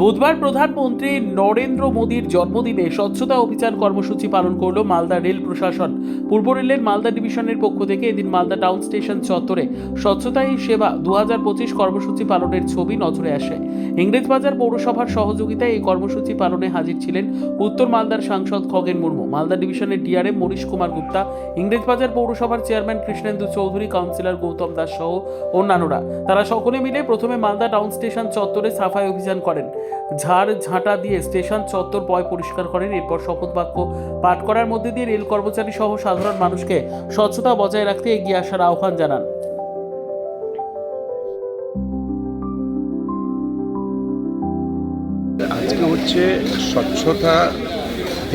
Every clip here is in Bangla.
বুধবার প্রধানমন্ত্রী নরেন্দ্র মোদীর জন্মদিনে স্বচ্ছতা অভিযান কর্মসূচি পালন করল মালদা রেল প্রশাসন। পূর্ব রেলের মালদা ডিভিশনের পক্ষ থেকে এদিন মালদা টাউন স্টেশন চত্বরে স্বচ্ছতাই সেবা দু হাজার পঁচিশ কর্মসূচি পালনের ছবি নজরে আসে। ইংরেজবাজার পৌরসভার সহযোগিতায় এই কর্মসূচি পালনে হাজির ছিলেন উত্তর মালদার সাংসদ খগেন মুর্মু। মালদা ডিভিশনের ডিআরএম মনীষ কুমার গুপ্তা, ইংরেজবাজার পৌরসভার চেয়ারম্যান কৃষ্ণেন্দু চৌধুরী, কাউন্সিলর গৌতম দাস সহ অন্যান্যরা। তারা সকলে মিলে প্রথমে মালদা টাউন স্টেশন চত্বরে সাফাই অভিযান করেন। ঝাড় ঝাঁটা দিয়ে স্টেশন চত্বর পয় পরিষ্কার করেন। এরপর শপথ বাক্য পাঠ করার মধ্যে দিয়ে রেল কর্মচারী সহ সাধারণ মানুষকে স্বচ্ছতা বজায় রাখতে এগিয়ে আসার আহ্বান জানান। আজকে হচ্ছে স্বচ্ছতা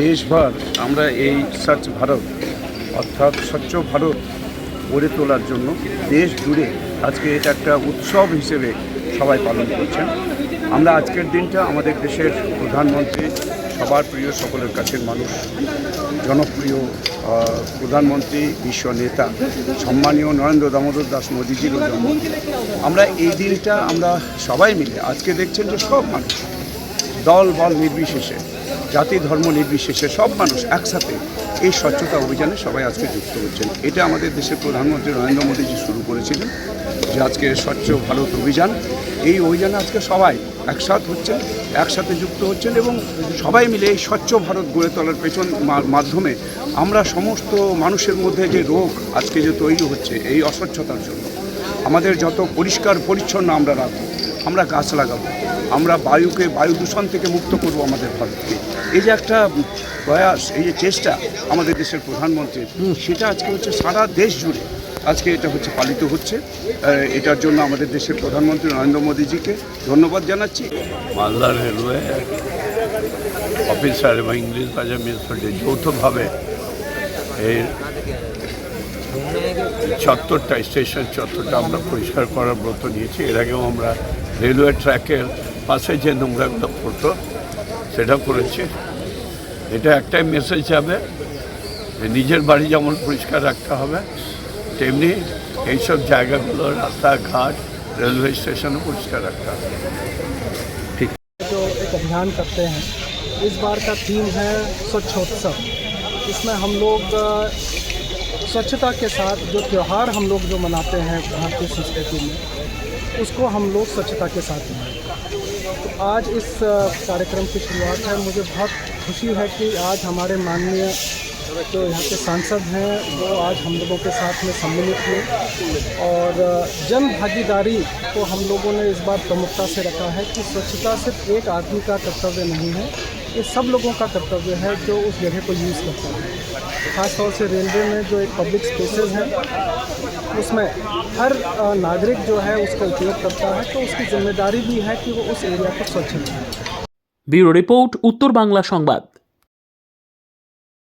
দেশভর আমরা এই স্বচ্ছ ভারত, অর্থাৎ স্বচ্ছ ভারত গড়ে তোলার জন্য দেশ জুড়ে আজকে এটা একটা উৎসব হিসেবে সবাই পালন করছেন। আমরা আজকের দিনটা আমাদের দেশের প্রধানমন্ত্রী, সবার প্রিয় সকলের কাছের মানুষ, জনপ্রিয় প্রধানমন্ত্রী, বিশ্ব নেতা, সম্মানীয় নরেন্দ্র দামোদর দাস মোদীজিরও জন্মদিন আমরা এই দিনটা আমরা সবাই মিলে আজকে দেখছেন যে সব মানুষ, দল, বল নির্বিশেষে, জাতি, ধর্ম নির্বিশেষে সব মানুষ একসাথে এই স্বচ্ছতা অভিযানে সবাই আজকে যুক্ত হচ্ছেন। এটা আমাদের দেশের প্রধানমন্ত্রী নরেন্দ্র মোদীজি শুরু করেছিলেন যে আজকে স্বচ্ছ ভারত অভিযান। এই অভিযানে আজকে সবাই একসাথ হচ্ছেন, একসাথে যুক্ত হচ্ছেন এবং সবাই মিলে এই স্বচ্ছ ভারত গড়ে তোলার পেছন মাধ্যমে আমরা সমস্ত মানুষের মধ্যে যে রোগ আজকে যে তৈরি হচ্ছে, এই অস্বচ্ছতার জন্য আমাদের যত পরিষ্কার পরিচ্ছন্ন আমরা রাখব, আমরা গাছ লাগাবো, আমরা বায়ুকে, বায়ু দূষণ থেকে মুক্ত করব আমাদের ভারতকে। এই যে একটা প্রয়াস, এই যে চেষ্টা আমাদের দেশের প্রধানমন্ত্রীর, সেটা আজকে হচ্ছে সারা দেশ জুড়ে আজকে এটা হচ্ছে পালিত হচ্ছে। এটার জন্য আমাদের দেশের প্রধানমন্ত্রী নরেন্দ্র মোদীজিকে ধন্যবাদ জানাচ্ছি। মালদা রেলওয়ে অফিসার এবং ইংলিশ বাজার মিউনিসিপ্যালিটি যৌথভাবে এই চত্বরটা, স্টেশন চত্বরটা আমরা পরিষ্কার করার ব্রত নিয়েছি। এর আগেও আমরা রেলওয়ে ট্র্যাকের পাশে যে নোংরাগুলো পড়তো সেটা করেছি। এটা একটাই মেসেজ যাবে নিজের বাড়ি যেমন পরিষ্কার রাখতে হবে তেমনি এইসব জায়গাগুলো রাস্তাঘাট রেলওয়ে স্টেশনও পরিষ্কার রাখতে হবে जो एक अभियान करते हैं इस बार का थीम है स्वच्छोत्सव इसमें हम लोग अ, स्वच्छता के साथ जो त्यौहार हम लोग जो मनाते हैं भारतीय संस्कृति में उसको हम लोग स्वच्छता के साथ मनाएं तो आज इस अ, कार्यक्रम की शुरुआत है मुझे बहुत खुशी है कि आज हमारे माननीय जो यहाँ के सांसद हैं वो आज हम लोगों के साथ में सम्मिलित हुए और अ, जन भागीदारी को हम लोगों ने इस बार प्रमुखता से रखा है कि स्वच्छता सिर्फ एक आदमी का कर्तव्य नहीं है ये सब लोगों का कर्तव्य है जो उस जगह को यूज़ करता है ख़ासतौर से रेलवे में जो एक पब्लिक स्पेसेस हैं उसमें हर अ, नागरिक जो है उसका उपयोग करता है तो उसकी जिम्मेदारी भी है कि वो उस एरिया को स्वच्छ रखे ব্যুরো রিপোর্ট উত্তর বাংলা সংবাদ